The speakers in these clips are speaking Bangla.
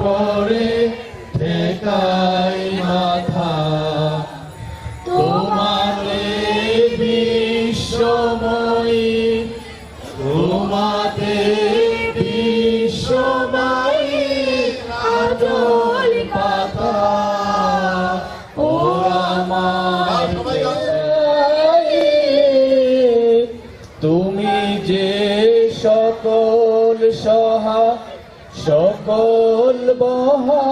পরে ঠেকাই মাথা। তোমাতে বিশ্বময়ী তোমাতে তুমি যে সকল সহা সকল বহা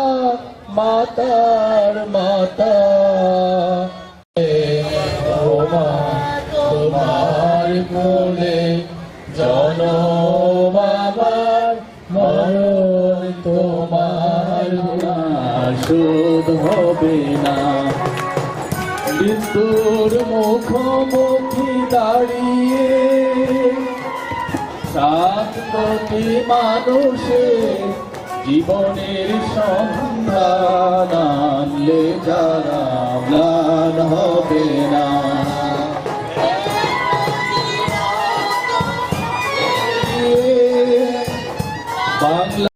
মাতার মাতা। তোমার কোলে জনম আমার, মরণ তোমার শোধ হবে না। মৃত্যুর মুখোমুখি দাঁড়িয়ে সাত কোটি মানুষের জীবনের সন্ধান আনলে যারা হবে না।